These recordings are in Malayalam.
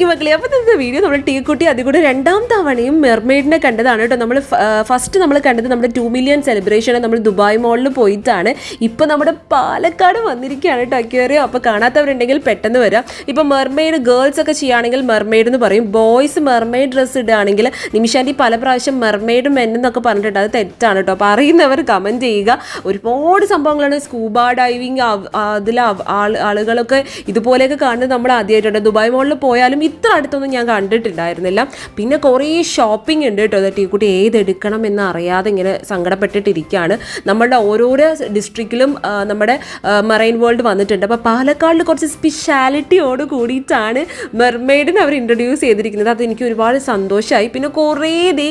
കുഞ്ഞുമക്കളെ അപ്പോൾ ഇന്നത്തെ വീഡിയോ നമ്മൾ ടീ കുട്ടി അതിൽ കൂടെ രണ്ടാം തവണയും മെർമെയ്ഡിനെ കണ്ടതാണ് കേട്ടോ. നമ്മൾ ഫസ്റ്റ് നമ്മൾ കണ്ടത് നമ്മുടെ ടു മില്യൺ സെലിബ്രേഷൻ നമ്മൾ ദുബായ് മോളിൽ പോയിട്ടാണ്. ഇപ്പോൾ നമ്മുടെ പാലക്കാട് വന്നിരിക്കുകയാണ് കേട്ടോ അക്വേറിയം. അപ്പോൾ കാണാത്തവരുണ്ടെങ്കിൽ പെട്ടെന്ന് വരാം. ഇപ്പോൾ മെർമെയ്ഡ് ഗേൾസ് ഒക്കെ ചെയ്യുകയാണെങ്കിൽ മെർമെയ്ഡ് എന്ന് പറയും. ബോയ്സ് മെർമെയ്ഡ് ഡ്രസ്സ് ഇടുകയാണെങ്കിൽ നിമിഷാന്റെ പല പ്രാവശ്യം മെർമെയ്ഡ് മെൻ എന്നൊക്കെ പറഞ്ഞിട്ടുണ്ട്. അത് തെറ്റാണ് കേട്ടോ. അപ്പോൾ അറിയുന്നവർ കമന്റ് ചെയ്യുക. ഒരുപാട് സംഭവങ്ങളാണ്. സ്കൂബ ഡൈവിങ് അതിൽ ആളുകളൊക്കെ ഇതുപോലെയൊക്കെ കാണുന്നത് നമ്മൾ ആദ്യമായിട്ടുണ്ട് ദുബായ് മോളിൽ പോയാലും ഇത്ര അടുത്തൊന്നും ഞാൻ കണ്ടിട്ടുണ്ടായിരുന്നില്ല. പിന്നെ കുറേ ഷോപ്പിംഗ് ഉണ്ട് കേട്ടോ. ഈ കുട്ടി ഏതെടുക്കണം എന്ന് അറിയാതെ ഇങ്ങനെ സങ്കടപ്പെട്ടിട്ടിരിക്കുകയാണ്. നമ്മളുടെ ഓരോരോ ഡിസ്ട്രിക്റ്റിലും നമ്മുടെ മറൈൻ വേൾഡ് വന്നിട്ടുണ്ട്. അപ്പോൾ പാലക്കാടിൽ കുറച്ച് സ്പെഷ്യാലിറ്റിയോട് കൂടിയിട്ടാണ് മെർമെയ്ഡിനെ അവർ ഇൻട്രൊഡ്യൂസ് ചെയ്തിരിക്കുന്നത്. അത് എനിക്ക് ഒരുപാട് സന്തോഷമായി പിന്നെ കുറേ ദേ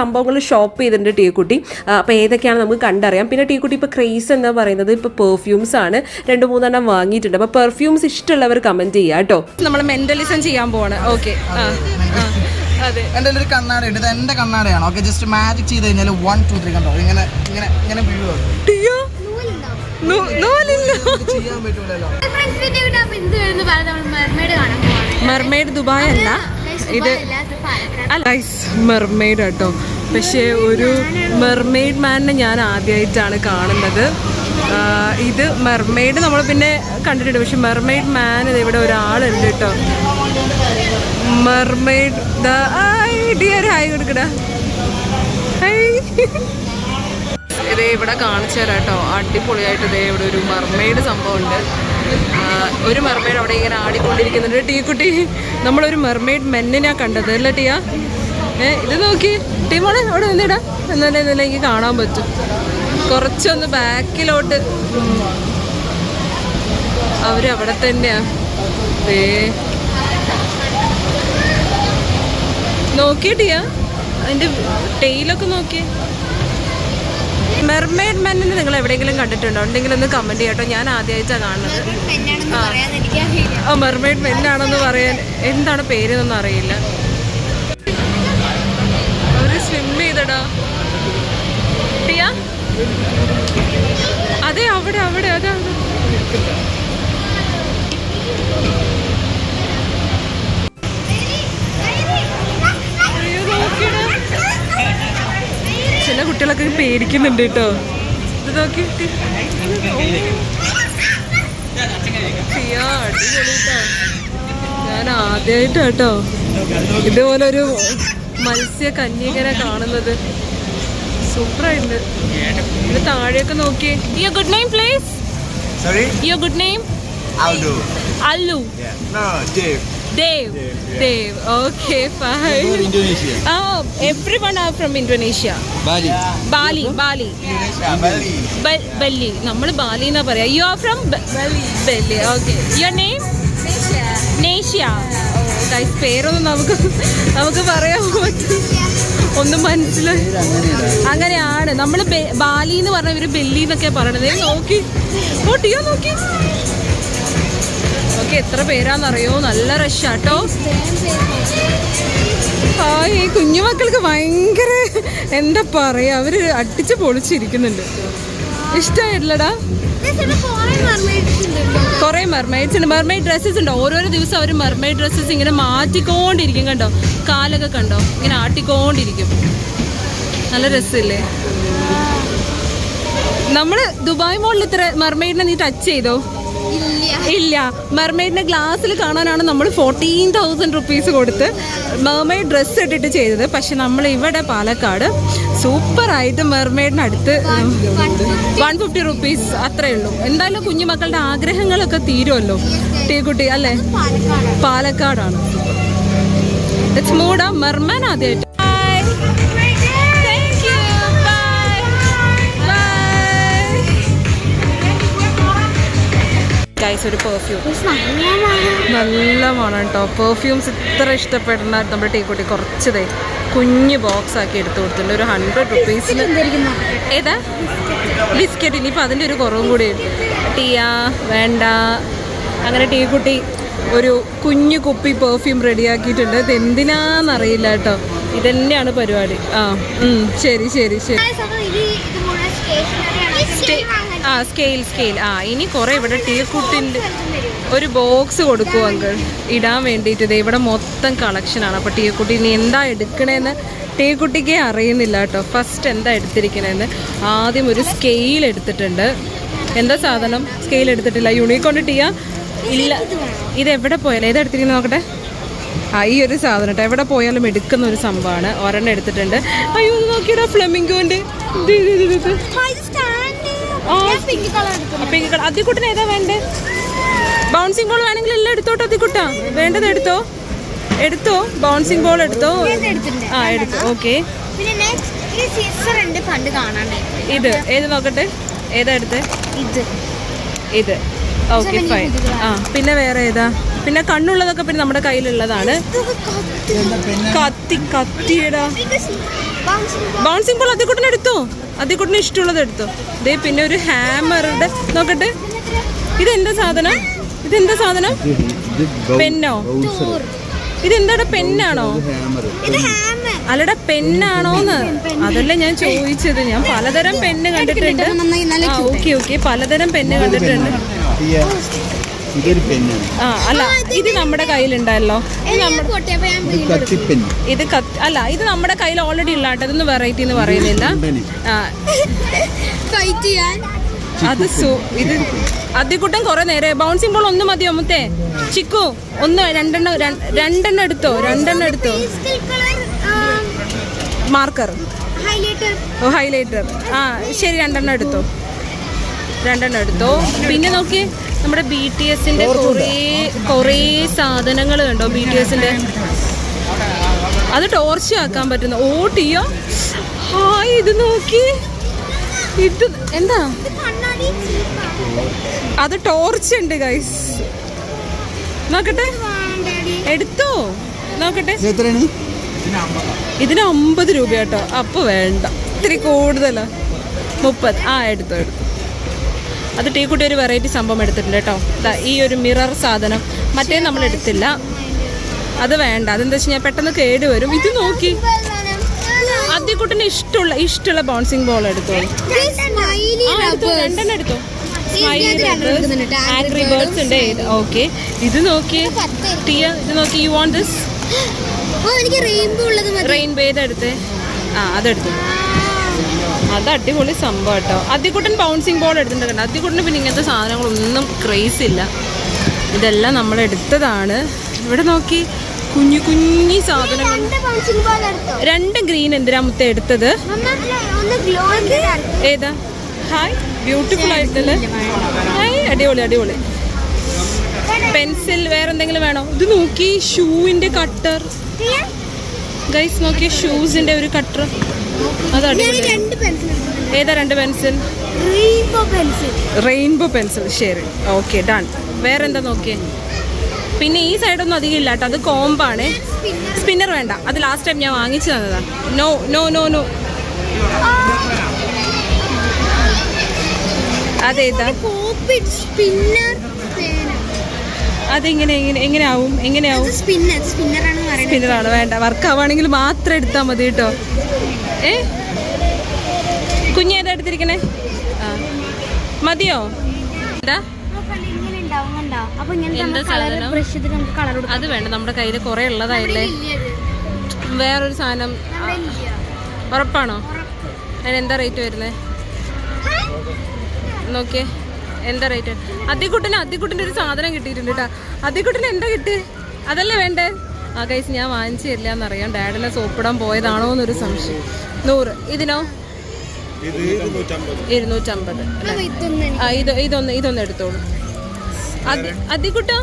സംഭവങ്ങൾ ഷോപ്പ് ചെയ്തിട്ടുണ്ട് ടീക്കുട്ടി. കുട്ടി അപ്പോൾ ഏതൊക്കെയാണ് നമുക്ക് കണ്ടറിയാം. പിന്നെ ടീക്കുട്ടി കുട്ടി ഇപ്പോൾ ക്രേസ് എന്ന് പറയുന്നത് ഇപ്പോൾ പെർഫ്യൂംസ് ആണ്. രണ്ട് മൂന്നെണ്ണം വാങ്ങിയിട്ടുണ്ട്. അപ്പോൾ പെർഫ്യൂംസ് ഇഷ്ടമുള്ളവർ കമന്റ് ചെയ്യാം കേട്ടോ. നമ്മൾ ചെയ്യാൻ പോവാണ്. ഓക്കെ അതെ. എന്റെ ഒരു കണ്ണാട ഉണ്ട്. ഇത് എന്റെ കണ്ണാടയാണ്? ഓക്കെ ജസ്റ്റ് മാജിക് ചെയ്ത് കഴിഞ്ഞാൽ വൺ ടു ത്രീ കണ്ടോ? ഇങ്ങനെ ഇങ്ങനെ ഇങ്ങനെ പോവാണ് മെർമെയ്ഡ് ദുബായ് അല്ല. ഇത് അല്ല മെർമെയ്ഡ് കേട്ടോ പക്ഷേ ഒരു മെർമെയ്ഡ് മാനിനെ ഞാൻ ആദ്യമായിട്ടാണ് കാണുന്നത്. ഇത് മെർമെയ്ഡ് നമ്മൾ പിന്നെ കണ്ടിട്ടുണ്ട്. പക്ഷെ മെർമെയ്ഡ് മാൻ ഇത് ഇവിടെ ഒരാളുണ്ട് കേട്ടോ. മെർമെയ്ഡ് ഹായ് കൊടുക്കടാ. ഇതേ ഇവിടെ കാണിച്ചു തരാം കേട്ടോ. അടിപൊളിയായിട്ട് ഇതേ ഇവിടെ ഒരു മർമെയ്ഡ് സംഭവമുണ്ട്. ഒരു മർമെയ്ഡ് അവിടെ ഇങ്ങനെ ആടിക്കൊണ്ടിരിക്കുന്നുണ്ട്. ടീ കുട്ടി നമ്മളൊരു മർമെയ്ഡ് മെന്നിനാ കണ്ടത് അല്ലേ ടീയാ? ഏ ഇത് നോക്കി. ടീ മോളെ അവിടെ നിന്നിടാ എന്നാലേ ഇന്നലെ എനിക്ക് കാണാൻ പറ്റും. കുറച്ചൊന്ന് ബാക്കിലോട്ട്. അവരവിടെ തന്നെയാ. ഏ നോക്കിയിട്ടിയാ? അതിന്റെ ടെയിലൊക്കെ നോക്കിയേ. മെർമെയ്ഡ് മെന്നിന് നിങ്ങൾ എവിടെയെങ്കിലും കണ്ടിട്ടുണ്ടോ? ഉണ്ടെങ്കിൽ ഒന്ന് കമന്റ് ചെയ്യട്ടോ. ഞാൻ ആദ്യമായിട്ടാണ് കാണുന്നത്. ആ. മെർമെയ്ഡ് മെന്നാണെന്ന് പറയാൻ എന്താണ് പേരെന്നൊന്നും അറിയില്ല. അവർ സ്വിം ചെയ്തടാ. ടിയ അതെ അവിടെ അവിടെ അതെ. ചില കുട്ടികളൊക്കെ പേടിക്കുന്നുണ്ട് കേട്ടോ. ഇത് നോക്കി ഞാൻ ആദ്യമായിട്ട് കേട്ടോ ഇതുപോലൊരു മത്സ്യ കന്യകനെ കാണുന്നത്. സൂപ്പറായിട്ടുണ്ട്. ഇത് താഴെയൊക്കെ നോക്കിയേ. Your good name please sorry your good name Allu Allu No, Dave. Dave Dave okay fine Indonesia. ആ everyone are from Indonesia Bali. Bali Bali Indonesia, Bali. ബ- ബല്ലി നമ്മൾ ബാലി എന്നാ പറയാ you are from Bali okay your name നേഷ്യ guys പേരൊന്നും നമുക്ക് നമുക്ക് പറയാൻ പറ്റും ഒന്നും മനസ്സിലായി അങ്ങനെയാണ്. നമ്മൾ ബാലി എന്ന് പറഞ്ഞ ഇവർ ബെല്ലി എന്നൊക്കെ പറയണത് നോക്കി. നോട്ടിയോ നോക്കി. ഓക്കെ എത്ര പേരാന്നറിയോ നല്ല റഷാട്ടോ ഈ കുഞ്ഞുമക്കൾക്ക് ഭയങ്കര എന്താ പറയാ അവർ അടിച്ച് പൊളിച്ചിരിക്കുന്നുണ്ട്. ഉണ്ട് കുറെ മെർമൈഡ്സ് ഉണ്ട്. മെർമൈഡ് ഡ്രസ്സസ് ഉണ്ട്? ഓരോരോ ദിവസം അവർ മെർമൈഡ് ഡ്രസ്സസ് ഇങ്ങനെ മാറ്റിക്കൊണ്ടിരിക്കും കണ്ടോ? കാലൊക്കെ കണ്ടോ? ഇങ്ങനെ ആട്ടിക്കോണ്ടിരിക്കും. നല്ല രസമില്ലേ? നമ്മൾ ദുബായ് മോളിൽ ഇത്ര മെർമൈഡിനെ നീ ടച്ച് ചെയ്തോ? ഇല്ല. മെർമെയ്ഡിന്റെ ഗ്ലാസ്സിൽ കാണാനാണ് നമ്മൾ ഫോർട്ടീൻ തൗസൻഡ് റുപ്പീസ് കൊടുത്ത് മെർമെയ്ഡ് ഡ്രസ്സ് ഇട്ടിട്ട് ചെയ്തത്. പക്ഷെ നമ്മൾ ഇവിടെ പാലക്കാട് സൂപ്പറായിട്ട് മെർമെയ്ഡിന് അടുത്ത് വൺ ഫിഫ്റ്റി റുപ്പീസ് അത്രേ ഉള്ളൂ. എന്തായാലും കുഞ്ഞുമക്കളുടെ ആഗ്രഹങ്ങളൊക്കെ തീരുമല്ലോ. ടീക്കുട്ടി അല്ലേ? പാലക്കാട്. പാലക്കാടാണ്. ഇറ്റ്സ് മൂഡ മെർമാൻ ആദ്യമായിട്ട് ഗൈസ് ഒരു പെർഫ്യൂം നല്ല മണം കേട്ടോ പെർഫ്യൂംസ് ഇത്ര ഇഷ്ടപ്പെടുന്ന നമ്മുടെ ടീക്കുട്ടി കുറച്ചതേ കുഞ്ഞ് ബോക്സ് ആക്കി എടുത്തു കൊടുത്തിട്ടുണ്ട്. ഒരു ഹൺഡ്രഡ് റുപ്പീസിന് ഏതാ? ബിസ്ക്കറ്റ് ഇനിയിപ്പോൾ അതിന്റെ ഒരു കുറവും കൂടി. ടീയാ വേണ്ട. അങ്ങനെ ടീക്കുട്ടി ഒരു കുഞ്ഞു കുപ്പി പെർഫ്യൂം റെഡിയാക്കിയിട്ടുണ്ട് ഇത് എന്തിനാന്നറിയില്ല കേട്ടോ ഇതന്നെയാണ് പരിപാടി. ആ ഉം, ശരി ശരി ശരി. ആ സ്കെയിൽ സ്കെയിൽ ആ ഇനി കുറേ ഇവിടെ ടീക്കുട്ടിന്റെ ഒരു ബോക്സ് കൊടുക്കും അങ്കിൾ ഇടാൻ വേണ്ടിയിട്ട്. ഇത് ഇവിടെ മൊത്തം കളക്ഷനാണ് അപ്പോൾ ടീക്കുട്ടി ഇനി എന്താ എടുക്കണേന്ന് ടീക്കുട്ടിക്ക് അറിയുന്നില്ല കേട്ടോ. ഫസ്റ്റ് എന്താ എടുത്തിരിക്കണേന്ന്. ആദ്യം ഒരു സ്കെയിൽ എടുത്തിട്ടുണ്ട്. എന്താ സാധനം? സ്കെയിൽ എടുത്തിട്ടില്ല. യൂണിക്കോൺ ടീയ ഇല്ല. ഇത് എവിടെ പോയാലും ഏതാ എടുത്തിരിക്കുന്നത് നോക്കട്ടെ. ഈ ഒരു സാധനം കേട്ടോ എവിടെ പോയാലും എടുക്കുന്ന ഒരു സംഭവമാണ്. ഒരെണ്ണം എടുത്തിട്ടുണ്ട്. അയ്യോ നോക്കിയടാ. ആ. പിങ്ക് കളർ അതിക്കുട്ടിന് ഏതാ വേണ്ടേ? ബൗൺസിങ് ബോൾ വേണമെങ്കിൽ എല്ലാം എടുത്തോട്ടോ അതിക്കുട്ടാ വേണ്ടത് എടുത്തോ? എടുത്തോ? ബൗൺസിംഗ് ബോൾ എടുത്തോ? ആ എടുത്തു. ഓക്കെ ഇത്. ഏത് നോക്കട്ടെ? ഏതാ എടുത്ത്? ഇത്. ഇത്. ഓക്കെ ഫൈൻ ആ പിന്നെ വേറെ ഏതാ? പിന്നെ കണ്ണുള്ളതൊക്കെ പിന്നെ നമ്മുടെ കയ്യിലുള്ളതാണ്. കത്തി കത്തിയടാ. ബൗൺസിംഗ് ബോൾ അതിക്കൂട്ടിന് എടുത്തോ? അതിക്കൂട്ടിന് ഇഷ്ടമുള്ളത് എടുത്തോ? ദേ പിന്നെ ഒരു ഹാമറുടെ നോക്കട്ടെ. ഇതെന്താ സാധനം? ഇതെന്താ സാധനം? പെന്നോ? ഇതെന്താടാ പെന്നാണോ? അല്ലടാ പെന്നാണോന്ന് അതല്ല ഞാൻ ചോദിച്ചത്. ഞാൻ പലതരം പെണ്ണ് കണ്ടിട്ടുണ്ട്. Okay okay. പലതരം പെണ്ണ് കണ്ടിട്ടുണ്ട്. ആ അല്ല ഇത് നമ്മുടെ കയ്യിലുണ്ടല്ലോ. ഇത് ഇത് അല്ല ഇത് നമ്മുടെ കയ്യിൽ ഓൾറെഡി ഉള്ള കേട്ടോ ഇതൊന്നും വെറൈറ്റി എന്ന് പറയുന്നില്ല. അത് സു ഇത് അതിക്കുട്ടൻ കുറെ നേരെ. ബൗൺസിംഗ് ബോൾ ഒന്ന് മതി മുത്തേ ചിക്കു ഒന്ന് രണ്ടെണ്ണം രണ്ടെണ്ണം എടുത്തോ? രണ്ടെണ്ണം എടുത്തോ? കളർ മാർക്കർ ഹൈലൈറ്റർ ഓ ഹൈലൈറ്റർ ആ ശരി രണ്ടെണ്ണം എടുത്തോ. രണ്ടെണ്ണം എടുത്തോ. പിന്നെ നോക്കി നമ്മുടെ ബി ടി എസിന്റെ കുറേ കുറേ സാധനങ്ങൾ കണ്ടോ ബി ടി എസിന്റെ അത് ടോർച്ച് ആക്കാൻ പറ്റുന്ന. ഓ ടിയോ ഹായ് ഇത് നോക്കി. ഇത് എന്താ? അത് ടോർച്ച് ഉണ്ട് ഗൈസ് നോക്കട്ടെ. എടുത്തോ? നോക്കട്ടെ. ഇതിന് അമ്പത് രൂപ കേട്ടോ അപ്പൊ വേണ്ട. ഇത്തിരി കൂടുതലാ. മുപ്പത്. ആ എടുത്തോ എടുത്തു. അത് ടീക്കുട്ടി ഒരു വെറൈറ്റി സംഭവം എടുത്തിട്ടുണ്ട് കേട്ടോ. ഈ ഒരു മിറർ സാധനം. മറ്റേ നമ്മൾ എടുത്തില്ല. അത് വേണ്ട. അതെന്താ വെച്ച് കഴിഞ്ഞാൽ പെട്ടെന്ന് കേട് വരും. ഇത് നോക്കി. അതിക്കുട്ടിന് ഇഷ്ടമുള്ള ഇഷ്ടമുള്ള ബൗൺസിങ് ബോൾ എടുത്തോളൂ രണ്ടെണ്ണം എടുത്തോ. ആംഗ്രി ബേർഡ്സ് ഉണ്ട്. ഓക്കെ ഇത് നോക്കി. ടിയ ഇത് നോക്കി. യു വോണ്ട് ദിസ് റെയിൻബോ ഉള്ളത് റെയിൻബോ ഏതെടുത്തേ ആ അതെടുത്തു. അത് അടിപൊളി സംഭവം കേട്ടോ. അതികുട്ടൻ ബൗൺസിങ് ബോൾ എടുത്തിട്ടുണ്ട് കണ്ടോ? അതിക്കുട്ടന് പിന്നെ ഇങ്ങനത്തെ സാധനങ്ങളൊന്നും ക്രേസ് ഇല്ല. ഇതെല്ലാം നമ്മൾ എടുത്തതാണ്. ഇവിടെ നോക്കി. കുഞ്ഞു കുഞ്ഞു സാധനങ്ങൾ. രണ്ട് ഗ്രീൻ എന്തിനാ മുത്ത എടുത്തത്? ഏതാ? ഹായ് ബ്യൂട്ടിഫുൾ ആയിട്ടല്ലേ? ഹായ് അടിപൊളി അടിപൊളി. പെൻസിൽ വേറെ എന്തെങ്കിലും വേണോ? ഇത് നോക്കി ഷൂവിന്റെ കട്ടർ ഗൈസ് നോക്കിയ ഷൂസിന്റെ ഒരു കട്ടർ അത് ഏതാ രണ്ട് പെൻസിൽ റെയിൻബോ പെൻസിൽ ശരി. ഓക്കെ ഡൺ വേറെ എന്താ നോക്കിയേ? പിന്നെ ഈ സൈഡൊന്നും അധികം ഇല്ല കേട്ടോ അത് കോമ്പാണ്. സ്പിന്നർ വേണ്ട. അത് ലാസ്റ്റ് ടൈം ഞാൻ വാങ്ങിച്ചു തന്നതാ. നോ നോ നോ നോ അതേതാ അതെങ്ങനെ എങ്ങനെ എങ്ങനെയാവും? എങ്ങനെയാവും? സ്പിന്നറാണ് വേണ്ട. വർക്ക് ആവുകയാണെങ്കിൽ മാത്രം എടുത്താൽ മതി കേട്ടോ. ഏ? കുഞ്ഞേതാ എടുത്തിരിക്കണേ? ആ. മതിയോ? എന്താ? അത് വേണ്ട നമ്മുടെ കയ്യിൽ കുറെ ഉള്ളതായില്ലേ? വേറൊരു സാധനം. ഉറപ്പാണോ? അതിന് എന്താ റേറ്റ് വരുന്നത് നോക്കിയേ എന്താ റേറ്റ്? അതിക്കുട്ടിന് അതിക്കുട്ടിന്റെ ഒരു സാധനം കിട്ടിയിട്ടുണ്ട് കേട്ടോ അതിക്കുട്ടിന് എന്താ കിട്ടി? അതല്ലേ വേണ്ടേ? ആ കൈസ് ഞാൻ വാങ്ങിച്ചു തരില്ല എന്നറിയാം ഡാഡിനെ സോപ്പിടാൻ പോയതാണോ എന്നൊരു സംശയം. നൂറ്. ഇതിനോ? ഇരുന്നൂറ്റമ്പത്. ആ ഇത് ഇതൊന്ന് ഇതൊന്ന് എടുത്തോളൂ. അതിക്കുട്ടോ.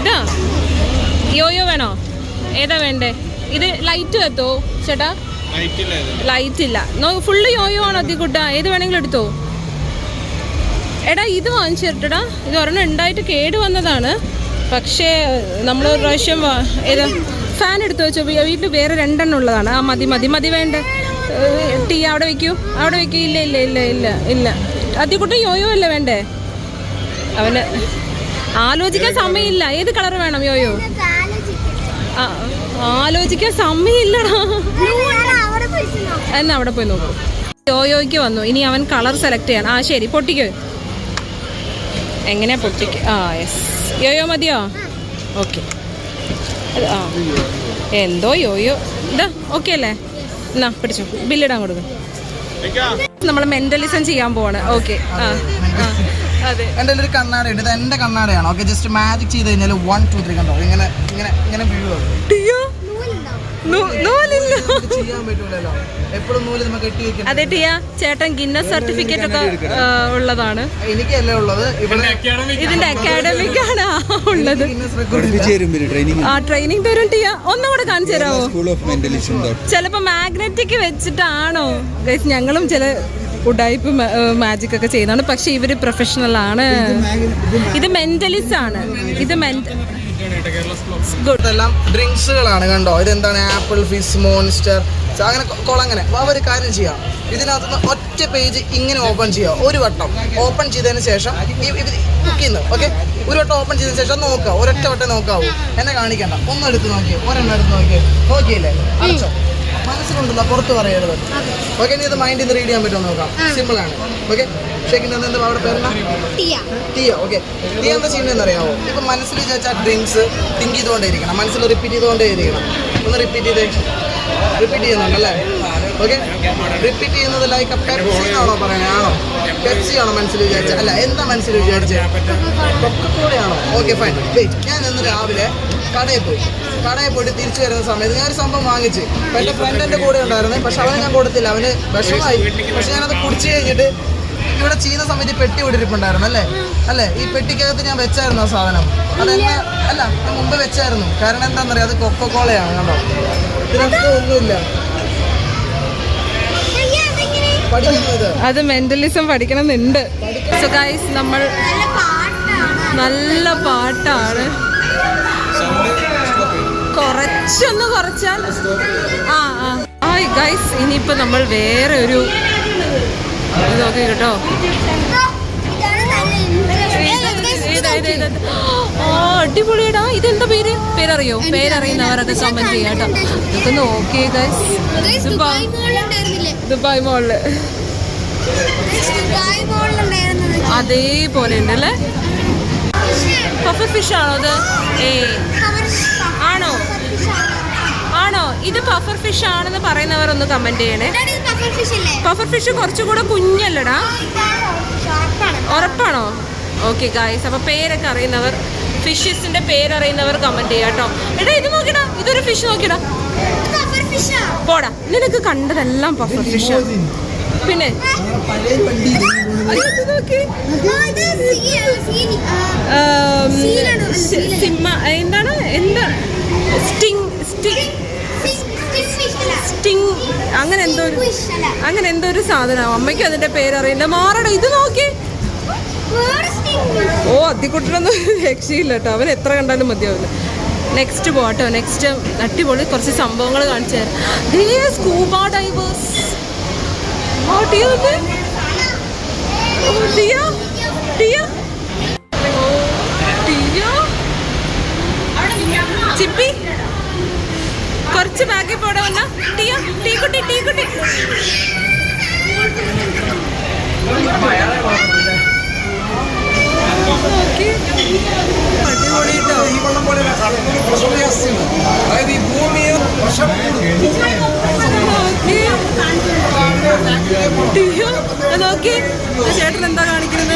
ഇതാ. യോയോ വേണോ? ഏതാ വേണ്ടേ? ഇത് ലൈറ്റ് എത്തോ ചേട്ടാ? ലൈറ്റ് ഇല്ല നോ ഫുള്ള് യോയോ ആണോ അതിക്കുട്ട? ഏത് വേണമെങ്കിലും എടുത്തോ? എടാ ഇത് വാങ്ങിച്ചു തരട്ടെടാ. ഇത് ഒരെണ്ണം ഉണ്ടായിട്ട് കേട് വന്നതാണ്. പക്ഷേ നമ്മൾ ഒരു പ്രാവശ്യം ഏതാ ഫാൻ എടുത്തു വെച്ചു. വീട്ടിൽ വേറെ രണ്ടെണ്ണം ഉള്ളതാണ്. ആ മതി മതി മതി വേണ്ട. ടീ അവിടെ വെക്കൂ. അവിടെ വെക്കൂ. ഇല്ല ഇല്ല ഇല്ല ഇല്ല ഇല്ല. അതിക്കുട്ടൻ യോയോ അല്ല വേണ്ടേ? അവന് ആലോചിക്കാൻ സമയമില്ല. ഏത് കളർ വേണം യോയോ? ആലോചിക്കാൻ സമയമില്ലടാ. എന്നാ അവിടെ പോയി നോക്കൂ. യോയോയ്ക്ക് വന്നു. ഇനി അവൻ കളർ സെലക്ട് ചെയ്യണം. ആ ശരി പൊട്ടിക്കോ. എങ്ങനെയാ പൊട്ടിക്ക് ആ യെസ്. യോയോ മതിയോ? ഓക്കെ. ആ. എന്തോ യോയോ? ഇതാ ഓക്കെ അല്ലേ? എന്നാ പിടിച്ചോ. ബില്ലിടാൻ കൊടുക്കും. നമ്മൾ മെന്റലിസം ചെയ്യാൻ പോവാണ്. ഓക്കെ. ആ ആ. എന്റെ ഒരു കണ്ണാട ഉണ്ട്. ഇത് എന്റെ കണ്ണാടയാണ്. ഓക്കെ ജസ്റ്റ് മാജിക് ചെയ്ത് കഴിഞ്ഞാൽ വൺ ടു ത്രീ കണ്ടോ? ഇങ്ങനെ ഇങ്ങനെ ഇങ്ങനെ നൂ- നൂലില്ല ചെയ്യാൻ പറ്റൂലല്ലോ. എപ്പോഴും നൂൽ നമുക്ക് കെട്ടി വെക്കണം അതെ ടിയ ചേട്ടൻ ഗിന്നസ് സർട്ടിഫിക്കറ്റ് ഒക്കെ ഉള്ളതാണ്. എനിക്കല്ലേ ഉള്ളത്? ഇതിന്റെ അക്കാഡമിക് ആണ്. ഉള്ളത്. ആ ട്രെയിനിങ് തരും ടിയ ഒന്നുകൂടെ കാണിച്ചു തരാമോ സ്കൂൾ ഓഫ് മെന്റലിസം ഡോട്ട് ചിലപ്പോ മാഗ്നറ്റിക് വെച്ചിട്ടാണോ? ഞങ്ങളും ചില ഉഡായിപ്പ് മാജിക് ഒക്കെ ചെയ്യുന്നതാണ്. പക്ഷെ ഇവർ പ്രൊഫഷണൽ ആണ്. ഇത് മെന്റലിസ്റ്റ് ആണ്. ഇത് ഗുഡ് ഇതെല്ലാം ഡ്രിങ്ക്സുകളാണ് കണ്ടോ? ഇതെന്താണ്? Apple fizz monster. അങ്ങനെ കുളങ്ങനെ അവർ കാര്യം ചെയ്യാം. ഇതിനകത്തുനിന്ന് ഒറ്റ പേജ് ഇങ്ങനെ ഓപ്പൺ ചെയ്യാം. ഒരു വട്ടം. ഓപ്പൺ ചെയ്തതിന് ശേഷം കുക്ക് ചെയ്യുന്നത് ഓക്കെ ഒരു വട്ടം ഓപ്പൺ ചെയ്തതിന് ശേഷം നോക്കുക. ഒരൊറ്റ വട്ടം നോക്കാവൂ. എന്നെ കാണിക്കണ്ട. ഒന്നെടുത്ത് നോക്കിയേ. ഒരെണ്ണം എടുത്ത് നോക്കിയേ. നോക്കിയില്ലേ? അടച്ചോ. മനസ്സിലുണ്ടല്ലോ പുറത്ത് പറയരുത്. ഓക്കെ ഇനി ഇത് മൈൻഡിൽ നിന്ന് റീഡ് ചെയ്യാൻ പറ്റുമോ നോക്കാം. സിമ്പിൾ ആണ്. ഓക്കെ ഷേക്കിന്റെ എന്താ അവിടെ പേരെന്നാ ടിയ. ടീയ ഓക്കെ ടീ എന്താ ചെയ്യുന്നതെന്ന് അറിയാമോ ഇപ്പൊ മനസ്സിൽ ചോദിച്ചാൽ ഡ്രിങ്ക്സ് തിങ്ക് ചെയ്തുകൊണ്ടേ ഇരിക്കണം മനസ്സിൽ റിപ്പീറ്റ് ചെയ്തുകൊണ്ടേ ഇരിക്കണം ഒന്ന് റിപ്പീറ്റ് ചെയ്തേ. റിപ്പീറ്റ് ചെയ്യുന്നുണ്ടല്ലേ? ഓക്കെ റിപ്പീറ്റ് ചെയ്യുന്നത് ലൈക്ക് പെപ്സി ആണോ? പെപ്സി ആണോ മനസ്സിൽ വിചാരിച്ചത് അല്ല എന്താ മനസ്സിൽ വിചാരിച്ചത് കൊക്കക്കോളയാണോ ഓക്കെ ഫൈൻ വെയിറ്റ് ഞാൻ ഇന്ന് രാവിലെ കടയിൽ പോയി. കടയിൽ പോയിട്ട് തിരിച്ചു വരുന്ന സമയത്ത് ഞാൻ ഒരു സംഭവം വാങ്ങിച്ച്. അപ്പം എന്റെ ഫ്രണ്ട് എന്റെ കൂടെ ഉണ്ടായിരുന്നു. പക്ഷെ അവനെ ഞാൻ കൊടുത്തില്ല. അവന് വിഷമായി പക്ഷെ ഞാനത് കുടിച്ചു കഴിഞ്ഞിട്ട് ഇവിടെ ചെയ്യുന്ന സമയത്ത് പെട്ടി വിടിരിപ്പുണ്ടായിരുന്നു അല്ലേ? അല്ലേ? ഈ പെട്ടിക്കകത്ത് ഞാൻ വെച്ചായിരുന്നു ആ സാധനം. അതെന്നെ അല്ല ഞാൻ മുമ്പ് വെച്ചായിരുന്നു. കാരണം എന്താണെന്നറിയാം? അത് കൊക്കോ കോളയാണ് കണ്ടോ? ഇതിനകത്ത് ഒന്നുമില്ല. അത് മെന്റലിസം പഠിക്കണമെന്നുണ്ട്. സോ ഗൈസ് നമ്മൾ നല്ല പാട്ടാണ്. നല്ല പാട്ടാണ്. കുറച്ചൊന്ന് കുറച്ചാൽ ആ ആ. ആ ഗൈസ് ഇനിയിപ്പോൾ നമ്മൾ വേറെ ഒരു ഇത് നോക്കി കേട്ടോ? ആ അടിപൊളിയടാ. ഇതെന്താ പേര്? പേരറിയോ? പേരറിയുന്നവരൊക്കെ കമന്റ് ചെയ്യാം കേട്ടോ. ഇതൊക്കെ നോക്കി ഗൈസ് ദുബായ് ദുബായ് മോളിൽ അതേപോലെ ഉണ്ടല്ലേ? പഫ ഫിഷ് ആണോ അത്? ഏ ആണോ? ഇത് പഫർ ഫിഷ് ആണെന്ന് പറയുന്നവർ ഒന്ന് കമന്റ് ചെയ്യണേ. പഫർ ഫിഷ് കുറച്ചുകൂടെ കുഞ്ഞല്ലടാ. ഉറപ്പാണോ? ഓക്കെ ഗായ്സ് അപ്പൊ പേരൊക്കെ അറിയുന്നവർ ഫിഷസിന്റെ പേരറിയുന്നവർ കമന്റ് ചെയ്യാം കേട്ടോ. എടാ ഇത് നോക്കിടാ ഇതൊരു ഫിഷ് നോക്കിടാ പഫർ ഫിഷാ പോടാ നിനക്ക് കണ്ടതെല്ലാം പഫർ ഫിഷ് പിന്നെ അയ്യോ, ഇത് നോക്കി ഇത് സീ- സീനി. ആ, ആം, സീലാണോ? സി- സിമ്മ എന്താണ് എന്താ സ്റ്റിങ് അങ്ങനെ എന്തോ ഒരു അങ്ങനെ എന്തോ ഒരു സാധനം. അമ്മയ്ക്ക് അതിന്റെ പേരറിയില്ല. മാറടോ ഇത് നോക്കി. ഓ അത്തിക്കുട്ടനൊന്നും രക്ഷയില്ല കേട്ടോ അവൻ എത്ര കണ്ടാലും മതിയാവില്ല. നെക്സ്റ്റ് പോട്ടോ. നെക്സ്റ്റ് അടിപൊളി കുറച്ച് സംഭവങ്ങൾ കാണിച്ചു തരാം. സ്കൂബ ഡൈവേഴ്സ് ചിപ്പി? കുറച്ച് ബാക്കി പോടെ വന്ന. ടീയോ ടീ കുട്ടി ടീ കുട്ടി. അതായത് ഈ ഭൂമിയെ വർഷം നോക്കി. ചേട്ടൻ എന്താ കാണിക്കുന്നത്?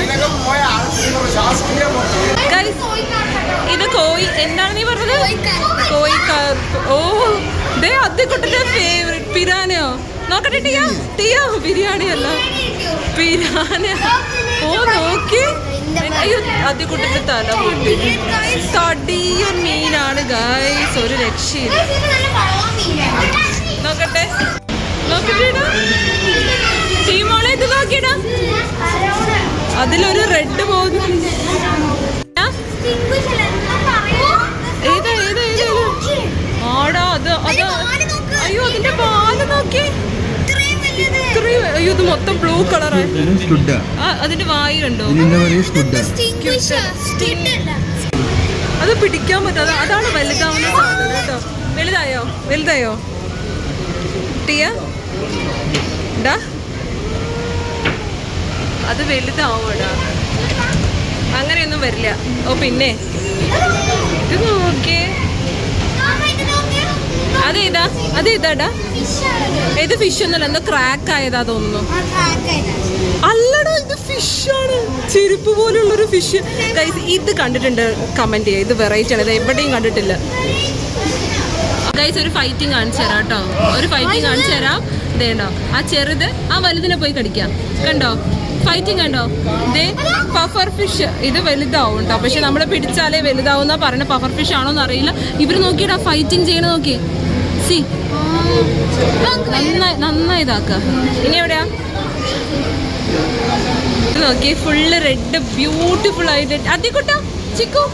ഇത് കോയി. എന്താണ് നീ പറഞ്ഞത്? കോയിക്കാർപ്പ് ഓ ദേ അത്തിക്കുട്ടന്റെ ഫേവറേറ്റ് പിരാനയോ? നോക്കട്ടെ ടിയ ടിയോ ബിരിയാണി അല്ല പിരാന ഓ നോക്കി. അയ്യോ അത്തിക്കുട്ടന്റെ തല പൊട്ടി. തടിയ മീനാണ് ഗായ്സ് ഒരു രക്ഷയില്ല. നോക്കട്ടെ. നോക്കട്ടെടാ ടീമോളെ ഇത് നോക്കിയിടാ അതിലൊരു റെഡ് പോകുന്നു അയ്യോ അതിന്റെ പാൽ നോക്കി. ഇത്രയും അയ്യോ ഇത് മൊത്തം ബ്ലൂ കളറായി. അതിന്റെ വായി. അത് പിടിക്കാൻ പറ്റാതെ അതാണ് വലുതാവുന്ന സാധനം കേട്ടോ. വലുതായോ? വലുതായോ? ടിയ ഡാ. അത് വലുതാവോടാ. അങ്ങനെയൊന്നും വരില്ല. ഓ പിന്നെ. ഇത് നോക്കിയേ. അതേതാ അതേതാടാ ഇത് ഫിഷ് ഒന്നുമല്ല എന്തോ ക്രാക്ക് ആയതാ തോന്നുന്നു. അല്ലടാ ഇത് ഫിഷ് ഫിഷാണ് ചെരുപ്പ് പോലുള്ളൊരു ഫിഷ് ഗൈസ് ഇത് കണ്ടിട്ടുണ്ട് കമന്റ് ചെയ്യുക ഇത് വെറൈറ്റി ആണ്. ഇത് എവിടെയും കണ്ടിട്ടില്ല. ഗൈസ് ഒരു ഫൈറ്റിംഗ് കാണിച്ചു തരാം കേട്ടോ. ഒരു ഫൈറ്റിംഗ് കാണിച്ചു തരാം. ഇതേണ്ടോ ആ ചെറുത് ആ വലുതിനെ പോയി കടിക്കാം. കണ്ടോ? ഫൈറ്റിംഗ് കണ്ടോ? ഇതേ പഫർ ഫിഷ് ഇത് വലുതാവും കേട്ടോ പക്ഷെ നമ്മൾ പിടിച്ചാലേ വലുതാവുന്ന പറഞ്ഞ പഫർ ഫിഷ് ആണോന്ന് അറിയില്ല. ഇവർ നോക്കിയിട്ടാ ഫൈറ്റിംഗ് ചെയ്യണ നോക്കി സി. നന്നായി നന്നായി ഇതാക്ക. ഇനി എവിടെയാ നോക്കി ഫുള്ള് റെഡ് ബ്യൂട്ടിഫുൾ ആയിട്ട്. അതിക്കുട്ട ചിക്കു.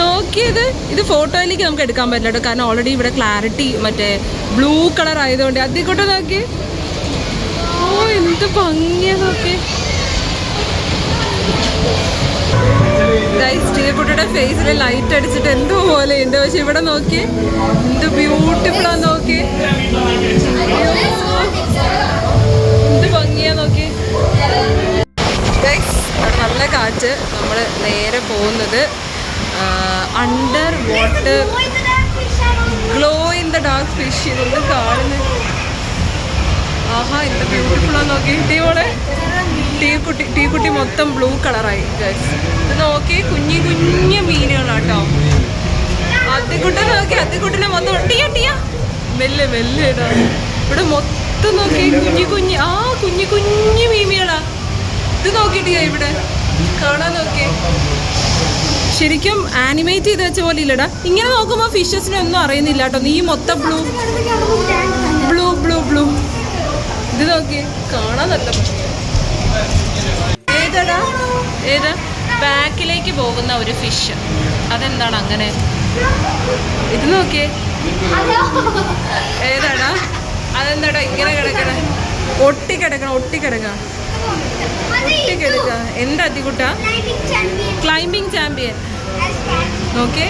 നോക്കിയത് ഇത് ഫോട്ടോയിലേക്ക് നമുക്ക് എടുക്കാൻ പറ്റില്ല കേട്ടോ. കാരണം ഓൾറെഡി ഇവിടെ ക്ലാരിറ്റി മറ്റേ ബ്ലൂ കളർ ആയതുകൊണ്ട്. അതിക്കുട്ട നോക്കി ഓ എന്ത് ഭംഗിയാ നോക്കി സ്റ്റീക്കുട്ടിയുടെ ഫേസിൽ ലൈറ്റ് അടിച്ചിട്ട് എന്തോ പോലെ ഉണ്ട് പക്ഷെ ഇവിടെ നോക്കി എന്ത് ബ്യൂട്ടിഫുൾ ആ നോക്കി. എന്ത് ഭംഗിയാ നോക്കി. ഗൈസ് നല്ല കാറ്റ് നമ്മൾ നേരെ പോകുന്നത് under water glow in the dark fish ഇതൊന്നും കാണുന്നത്. ആഹാ എന്ത് ബ്യൂട്ടിഫുൾ ആ നോക്കി. ടീമോളെ ടീക്കുട്ടി ടീക്കുട്ടി മൊത്തം ബ്ലൂ കളറായി നോക്കി കുഞ്ഞു കുഞ്ഞു മീനുകളാട്ടോ. അതിക്കുട്ടനെ നോക്കി അതിക്കുട്ടനെ മൊത്തം ടിയ ടിയ. മെല്ലെ മെല്ലെ ഇടാ. ഇവിടെ മൊത്തം നോക്കി കുഞ്ഞു കുഞ്ഞു ആ കുഞ്ഞു കുഞ്ഞു മീമികളാ ഇത് നോക്കിട്ടിയാ ഇവിടെ. കാണാൻ നോക്കി. ശരിക്കും ആനിമേറ്റ് ചെയ്ത് വെച്ച പോലെ ഇല്ലടാ. ഇങ്ങനെ നോക്കുമ്പോൾ ഫിഷസിനെ ഒന്നും അറിയുന്നില്ല കേട്ടോ. നീ മൊത്തം ബ്ലൂ. Blue blue blue. ഇത് നോക്കി. കാണാൻ നല്ല. ഏതാടാ? ഏത്? ബാക്കിലേക്ക് പോകുന്ന ഒരു ഫിഷ് അതെന്താണ് അങ്ങനെ? ഇത് നോക്കിയേ. ഏതാടാ? അതെന്താടാ? ഇങ്ങനെ കിടക്കണ. ഒട്ടി ഒട്ടിക്കിടക്കണം ഒട്ടി കിടക്കാം ഒട്ടി കിടക്ക എന്താ അതികുട്ട ക്ലൈംബിംഗ് ചാമ്പ്യൻ നോക്കിയേ.